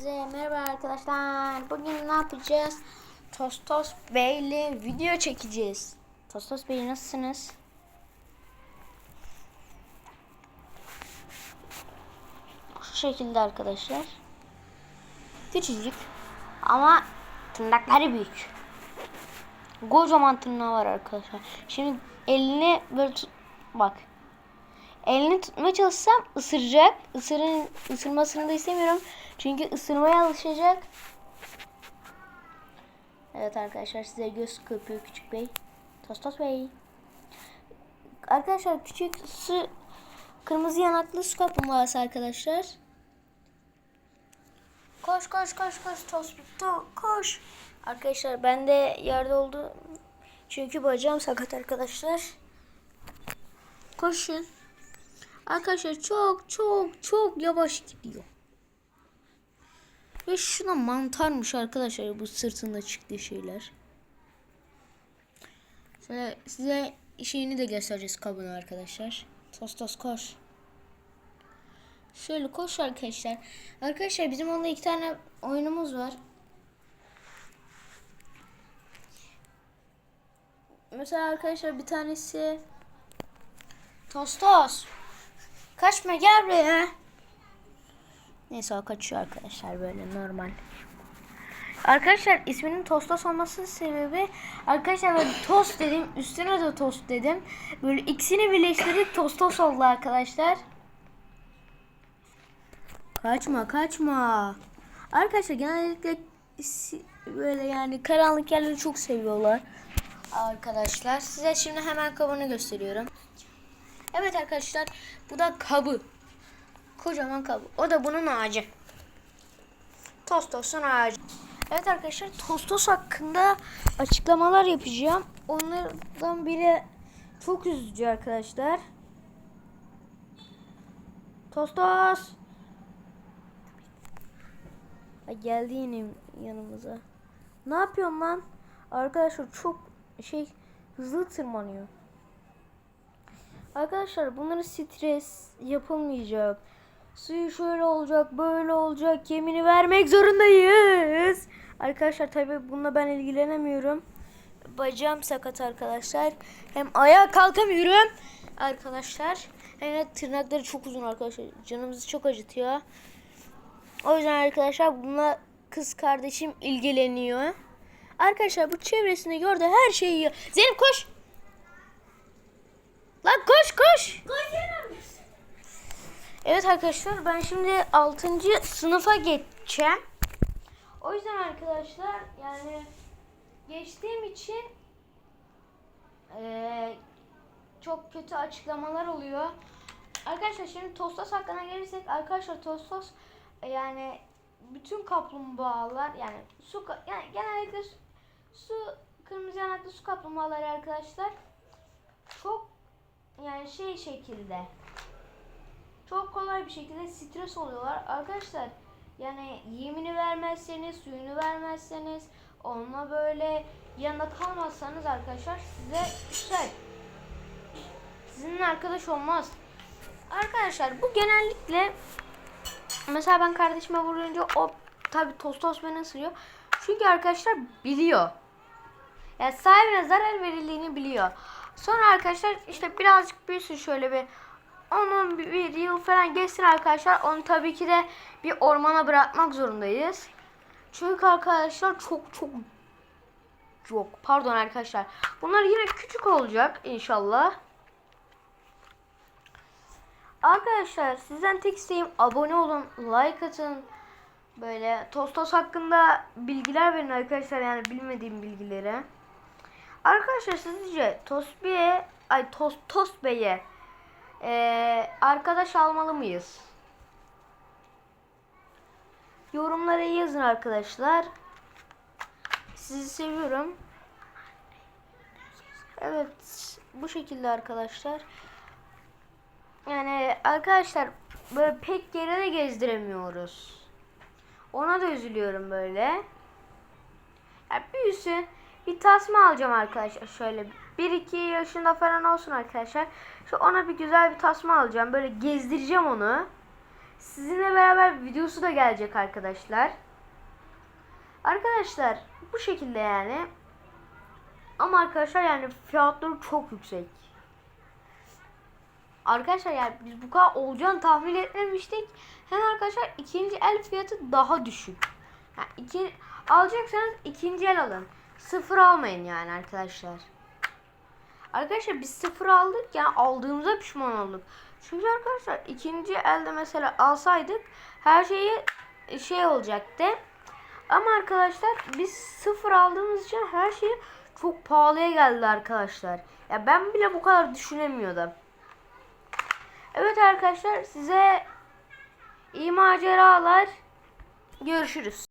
Size merhaba arkadaşlar. Bugün ne yapacağız? Tostos Bey ile video çekeceğiz. Tostos Bey nasılsınız? Şu şekilde arkadaşlar. Küçücük ama tırnakları büyük. Kocaman tırnağı var arkadaşlar. Şimdi elini böyle tut bak. Elini tutmaya çalışsam ısıracak. Isırın, ısırmasını da istemiyorum. Çünkü ısırmaya alışacak. Evet arkadaşlar size göz kırpıyor küçük bey. Tostos bey. Arkadaşlar küçük su kırmızı yanaklı su kaplumbağası arkadaşlar. Koş koş koş koş tost to, koş. Arkadaşlar ben de yerde oldu. Çünkü bacağım sakat arkadaşlar. Koşun. Arkadaşlar çok çok çok yavaş gidiyor. Ve şuna mantarmış arkadaşlar bu sırtında çıktığı şeyler. Şöyle size şeyini de göstereceğiz kabını arkadaşlar. Tos tos koş. Şöyle koş arkadaşlar. Arkadaşlar bizim onda iki tane oyunumuz var. Mesela arkadaşlar bir tanesi Tostos. Kaçma gel buraya. Neyse o kaçıyor arkadaşlar böyle normal. Arkadaşlar isminin Tostos olmasının sebebi arkadaşlar böyle tost dedim üstüne de tost dedim. Böyle ikisini birleştirdik Tostos oldu arkadaşlar. Kaçma kaçma. Arkadaşlar genellikle böyle yani karanlık yerleri çok seviyorlar. Arkadaşlar size şimdi hemen kabını gösteriyorum. Evet arkadaşlar bu da kabı. Kocaman kabı. O da bunun ağacı. Tostos'un ağacı. Evet arkadaşlar Tostos hakkında açıklamalar yapacağım. Onlardan biri çok üzücü arkadaşlar. Tostos. Ha, geldi yine yanımıza. Ne yapıyorsun lan? Arkadaşlar çok şey hızlı tırmanıyor. Arkadaşlar bunları stres yapılmayacak. Suyu şöyle olacak, böyle olacak. Yemini vermek zorundayız. Arkadaşlar tabi bununla ben ilgilenemiyorum. Bacağım sakat arkadaşlar. Hem ayağa kalkamıyorum. Arkadaşlar. Hem de tırnakları çok uzun arkadaşlar. Canımızı çok acıtıyor. O yüzden arkadaşlar bununla kız kardeşim ilgileniyor. Arkadaşlar bu çevresinde gördüğü her şeyi yiyor. Zeynep koş. Lan koş koş. Evet arkadaşlar ben şimdi 6. sınıfa geçeceğim. O yüzden arkadaşlar yani geçtiğim için eee, çok kötü açıklamalar oluyor. Arkadaşlar şimdi Tostos hakkına gelirsek arkadaşlar Tostos e, yani bütün kaplumbağalar yani su yani genellikle su, su kırmızı yanaklı su kaplumbağaları arkadaşlar çok yani şey şekilde çok kolay bir şekilde stres oluyorlar. Arkadaşlar yani yemini vermezseniz, suyunu vermezseniz, onunla böyle yanında kalmazsanız arkadaşlar size şey sizinle arkadaş olmaz. Arkadaşlar bu genellikle mesela ben kardeşime vurunca o tabi tostos beni ısırıyor. Çünkü arkadaşlar biliyor. Yani sahibine zarar verildiğini biliyor. Sonra arkadaşlar işte birazcık büyüsün şöyle bir 10 bir yıl falan geçsin arkadaşlar. Onu tabii ki de bir ormana bırakmak zorundayız. Çünkü arkadaşlar çok çok çok pardon arkadaşlar. Bunlar yine küçük olacak inşallah. Arkadaşlar sizden tek isteğim abone olun, like atın. Böyle Tostos hakkında bilgiler verin arkadaşlar yani bilmediğim bilgileri. Arkadaşlar sizce Tosbi'ye ay Tos Tost Bey'e ee, arkadaş almalı mıyız? Yorumlara yazın arkadaşlar. Sizi seviyorum. Evet bu şekilde arkadaşlar. Yani arkadaşlar böyle pek yere de gezdiremiyoruz. Ona da üzülüyorum böyle. Ya büyüsün. Bir tasma alacağım arkadaşlar şöyle. 1-2 yaşında falan olsun arkadaşlar. Şu ona bir güzel bir tasma alacağım. Böyle gezdireceğim onu. sizinle beraber videosu da gelecek arkadaşlar. Arkadaşlar bu şekilde yani. Ama arkadaşlar yani fiyatları çok yüksek. Arkadaşlar yani biz bu kadar olacağını tahmin etmemiştik. Hem arkadaşlar ikinci el fiyatı daha düşük. Yani iki, alacaksanız ikinci el alın. Sıfır almayın yani arkadaşlar. Arkadaşlar biz sıfır aldık yani aldığımıza pişman olduk. Çünkü arkadaşlar ikinci elde mesela alsaydık her şeyi şey olacaktı. Ama arkadaşlar biz sıfır aldığımız için her şey çok pahalıya geldi arkadaşlar. Ya ben bile bu kadar düşünemiyordum. Evet arkadaşlar size iyi maceralar. Görüşürüz.